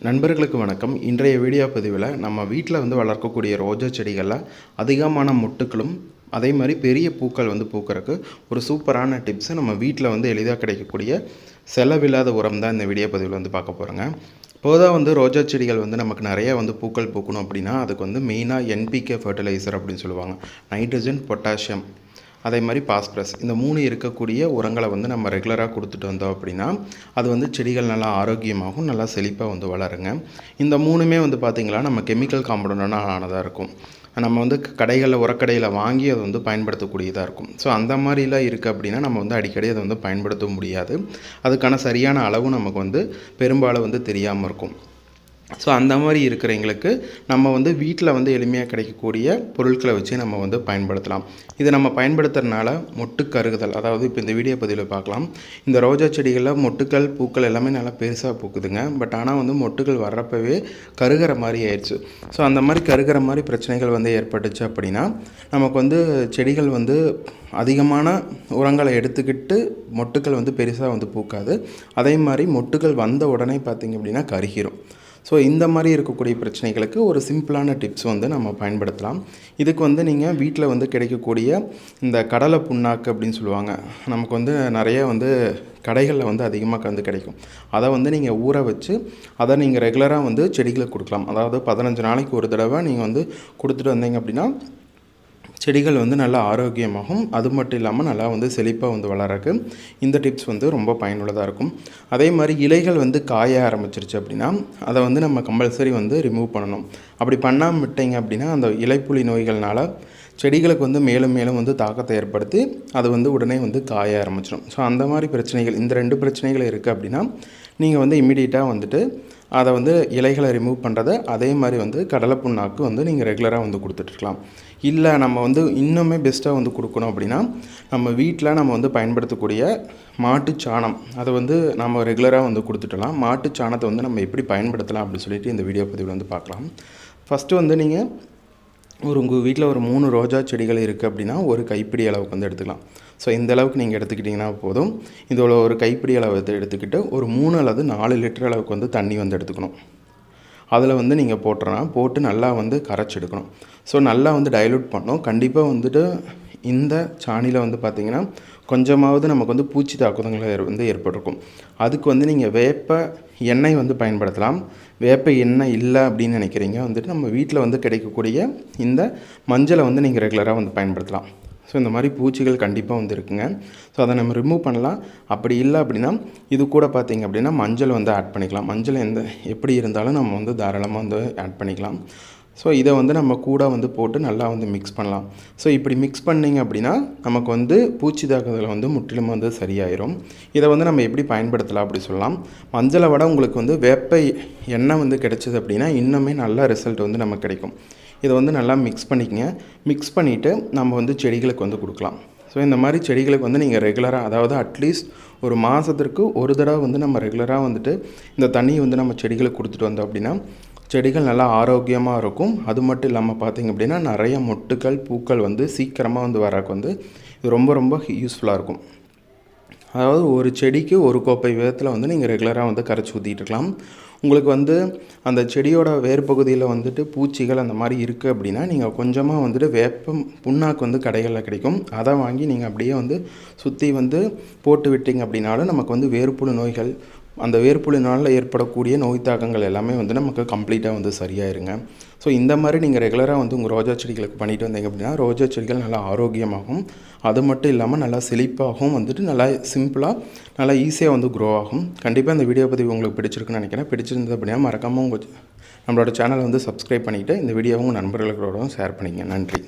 நண்பர்களுக்கு வணக்கம். இன்றைய வீடியோ பதிவில் நம்ம வீட்டில் வந்து வளர்க்கக்கூடிய ரோஜா செடிகளில் அதிகமான மொட்டுக்களும் அதே மாதிரி பெரிய பூக்கள் வந்து பூக்கிறதுக்கு ஒரு சூப்பரான டிப்ஸை நம்ம வீட்டில் வந்து எளிதாக கிடைக்கக்கூடிய செலவில்லாத உரம் தான் இந்த வீடியோ பதிவில் வந்து பார்க்க போகிறோங்க பொதுவாக வந்து ரோஜா செடிகள் வந்து நமக்கு நிறைய வந்து பூக்கள் பூக்கணும் அப்படின்னா அதுக்கு வந்து மெயினாக என்பிகே ஃபர்டிலைசர் அப்படின்னு சொல்லுவாங்க. நைட்ரஜன் பொட்டாசியம் அதே மாதிரி பாஸ்பரஸ். இந்த மூணு இருக்கக்கூடிய உரங்களை வந்து நம்ம ரெகுலராக கொடுத்துட்டு வந்தோம் அப்படின்னா அது வந்து செடிகள் நல்லா ஆரோக்கியமாகவும் நல்லா செழிப்பாக வந்து வளருங்க. இந்த மூணுமே வந்து பார்த்திங்களா நம்ம கெமிக்கல் காம்பவுண்டான ஆனதாக இருக்கும். நம்ம வந்து கடைகளில் உரக்கடையில் வாங்கி அதை வந்து பயன்படுத்தக்கூடியதாக இருக்கும். ஸோ அந்த மாதிரிலாம் இருக்குது அப்படின்னா நம்ம வந்து அடிக்கடி அதை வந்து பயன்படுத்த முடியாது. அதுக்கான சரியான அளவு நமக்கு வந்து பெரும்பாலும் வந்து தெரியாமல் இருக்கும். ஸோ அந்த மாதிரி இருக்கிறவங்களுக்கு நம்ம வந்து வீட்டில் வந்து எளிமையாக கிடைக்கக்கூடிய பொருட்களை வச்சு நம்ம வந்து பயன்படுத்தலாம். இதை நம்ம பயன்படுத்துறதுனால மொட்டு கருகுதல் அதாவது இப்போ இந்த வீடியோ பதிவில் பார்க்கலாம். இந்த ரோஜா செடிகளில் மொட்டுக்கள் பூக்கள் எல்லாமே நல்லா பெருசாக பூக்குதுங்க. பட் ஆனால் வந்து மொட்டுகள் வர்றப்பவே கருகிற மாதிரி ஆயிடுச்சு. ஸோ அந்த மாதிரி கருகிற மாதிரி பிரச்சனைகள் வந்து ஏற்பட்டுச்சு அப்படின்னா நமக்கு வந்து செடிகள் வந்து அதிகமான உரங்களை எடுத்துக்கிட்டு மொட்டுக்கள் வந்து பெருசாக வந்து பூக்காது. அதே மாதிரி மொட்டுக்கள் வந்த உடனே பார்த்திங்க அப்படின்னா கருகிரும். ஸோ இந்த மாதிரி இருக்கக்கூடிய பிரச்சனைகளுக்கு ஒரு சிம்பிளான டிப்ஸ் வந்து நம்ம பயன்படுத்தலாம். இதுக்கு வந்து நீங்கள் வீட்டில் வந்து கிடைக்கக்கூடிய இந்த கடலை புண்ணாக்கு அப்படின்னு சொல்லுவாங்க. நமக்கு வந்து நிறைய வந்து கடைகளில் வந்து அதிகமாக கந்து கிடைக்கும். அதை வந்து நீங்கள் ஊற வச்சு அதை நீங்கள் ரெகுலராக வந்து செடிகளுக்கு கொடுக்கலாம். அதாவது பதினஞ்சு நாளைக்கு ஒரு தடவை நீங்கள் வந்து கொடுத்துட்டு வந்தீங்க அப்படின்னா செடிகள் வந்து நல்லா ஆரோக்கியமாகும். அது மட்டும் இல்லாமல் நல்லா வந்து செழிப்பாக வந்து வளரக்கு. இந்த டிப்ஸ் வந்து ரொம்ப பயனுள்ளதாக இருக்கும். அதே மாதிரி இலைகள் வந்து காய ஆரம்பிச்சிருச்சு அப்படின்னா அதை வந்து நம்ம கம்பல்சரி வந்து ரிமூவ் பண்ணணும். அப்படி பண்ணாமல் விட்டீங்க அப்படின்னா அந்த இலைப்புலி நோய்கள்னால செடிகளுக்கு வந்து மேலும் மேலும் வந்து தாக்கத்தை ஏற்படுத்தி அது வந்து உடனே வந்து காய ஆரம்பிச்சிடும். ஸோ அந்த மாதிரி பிரச்சனைகள் இந்த ரெண்டு பிரச்சனைகள் இருக்குது அப்படின்னா நீங்கள் வந்து இம்மிடியட்டாக வந்துட்டு அதை வந்து இலைகளை ரிமூவ் பண்ணுறதை அதே மாதிரி வந்து கடலை புண்ணாக்கு வந்து நீங்கள் ரெகுலராக வந்து கொடுத்துட்ருக்கலாம் இல்லை நம்ம வந்து இன்னுமே பெஸ்ட்டாக வந்து கொடுக்கணும் அப்படின்னா நம்ம வீட்டில் நம்ம வந்து பயன்படுத்தக்கூடிய மாட்டுச்சாணம் அதை வந்து நம்ம ரெகுலராக வந்து கொடுத்துட்டலாம். மாட்டுச்சாணத்தை வந்து நம்ம எப்படி பயன்படுத்தலாம் அப்படின்னு சொல்லிட்டு இந்த வீடியோ பதிவில் வந்து பார்க்கலாம். ஃபஸ்ட்டு வந்து நீங்கள் ஒரு உங்கள் வீட்டில் ஒரு மூணு ரோஜா செடிகள் இருக்குது அப்படின்னா ஒரு கைப்பிடி அளவுக்கு வந்து எடுத்துக்கலாம். ஸோ இந்த அளவுக்கு நீங்கள் எடுத்துக்கிட்டிங்கன்னா போதும். இதோட ஒரு கைப்பிடி அளவு எடுத்துக்கிட்டு ஒரு மூணு அல்லது நாலு லிட்டர் அளவுக்கு வந்து தண்ணி வந்து எடுத்துக்கணும். அதில் வந்து நீங்கள் போட்டுறனா போட்டு நல்லா வந்து கரைச்சி எடுக்கணும். ஸோ நல்லா வந்து டைலூட் பண்ணணும். கண்டிப்பாக வந்துட்டு இந்த சாணியில் வந்து பார்த்திங்கன்னா கொஞ்சமாவது நமக்கு வந்து பூச்சி தாக்குதல்களை வந்து ஏற்பட்டிருக்கும். அதுக்கு வந்து நீங்கள் வேப்ப எண்ணெய் வந்து பயன்படுத்தலாம். வேப்ப எண்ணெய் இல்லை அப்படின்னு நினைக்கிறீங்க வந்துட்டு நம்ம வீட்டில் வந்து கிடைக்கக்கூடிய இந்த மஞ்சளை வந்து நீங்கள் ரெகுலராக வந்து பயன்படுத்தலாம். ஸோ இந்த மாதிரி பூச்சிகள் கண்டிப்பாக வந்து இருக்குங்க. ஸோ அதை நம்ம ரிமூவ் பண்ணலாம். அப்படி இல்லை அப்படின்னா இது கூட பார்த்திங்க அப்படின்னா மஞ்சள் வந்து ஆட் பண்ணிக்கலாம். மஞ்சள் எந்த எப்படி இருந்தாலும் நம்ம வந்து தாராளமாக வந்து ஆட் பண்ணிக்கலாம். ஸோ இதை வந்து நம்ம கூட வந்து போட்டு நல்லா வந்து மிக்ஸ் பண்ணலாம். ஸோ இப்படி மிக்ஸ் பண்ணிங்க அப்படின்னா நமக்கு வந்து பூச்சி தாக்குதல் வந்து முற்றிலும் வந்து சரியாயிரும். இதை வந்து நம்ம எப்படி பயன்படுத்தலாம் அப்படி சொல்லலாம். மஞ்சளை விட உங்களுக்கு வந்து வேப்ப எண்ணெய் வந்து கிடைச்சிது அப்படின்னா இன்னுமே நல்ல ரிசல்ட் வந்து நமக்கு கிடைக்கும். இதை வந்து நல்லா மிக்ஸ் பண்ணிக்கங்க. மிக்ஸ் பண்ணிவிட்டு நம்ம வந்து செடிகளுக்கு வந்து கொடுக்கலாம். ஸோ இந்த மாதிரி செடிகளுக்கு வந்து நீங்கள் ரெகுலராக அதாவது அட்லீஸ்ட் ஒரு மாதத்திற்கு ஒரு தடவை வந்து நம்ம ரெகுலராக வந்துட்டு இந்த தண்ணியை வந்து நம்ம செடிகளுக்கு கொடுத்துட்டு வந்தோம் அப்படின்னா செடிகள் நல்லா ஆரோக்கியமாக இருக்கும். அது மட்டும் இல்லாமல் பார்த்திங்க அப்படின்னா நிறைய மொட்டுக்கள் பூக்கள் வந்து சீக்கிரமாக வந்து வரக்கு வந்து இது ரொம்ப ரொம்ப யூஸ்ஃபுல்லாக இருக்கும். அதாவது ஒரு செடிக்கு ஒரு கோப்பை விதத்தில் வந்து நீங்கள் ரெகுலராக வந்து கரைச்சி ஊற்றிட்டு இருக்கலாம். உங்களுக்கு வந்து அந்த செடியோட வேர் பகுதியில் வந்துட்டு பூச்சிகள் அந்த மாதிரி இருக்குது அப்படின்னா நீங்கள் கொஞ்சமாக வந்துட்டு வேப்பம் புண்ணாக்கு வந்து கடைகளில் கிடைக்கும். அதை வாங்கி நீங்கள் அப்படியே வந்து சுற்றி வந்து போட்டு விட்டீங்க அப்படின்னாலும் நமக்கு வந்து வேர்ப்புழு நோய்கள் அந்த வேர்ப்புழினால் ஏற்படக்கூடிய நோய் தாக்கங்கள் எல்லாமே வந்து நமக்கு கம்ப்ளீட்டாக வந்து சரியாயிருங்க. ஸோ இந்த மாதிரி நீங்கள் ரெகுலராக வந்து உங்கள் ரோஜா செடிகளுக்கு பண்ணிட்டு வந்தீங்க அப்படின்னா ரோஜா செடிகள் நல்லா ஆரோக்கியமாகும். அது மட்டும் இல்லாமல் நல்லா செழிப்பாகவும் வந்துட்டு நல்லா சிம்பிளாக நல்லா ஈஸியாக வந்து க்ரோ ஆகும். கண்டிப்பாக இந்த வீடியோ பதிவு உங்களுக்கு பிடிச்சிருக்குன்னு நினைக்கிறேன். பிடிச்சிருந்தது அப்படின்னா மறக்காமல் உங்கள் நம்மளோட சேனலை வந்து சப்ஸ்கிரைப் பண்ணிவிட்டு இந்த வீடியோவும் உங்கள் நண்பர்களுக்கூடவும் ஷேர் பண்ணிங்க. நன்றி.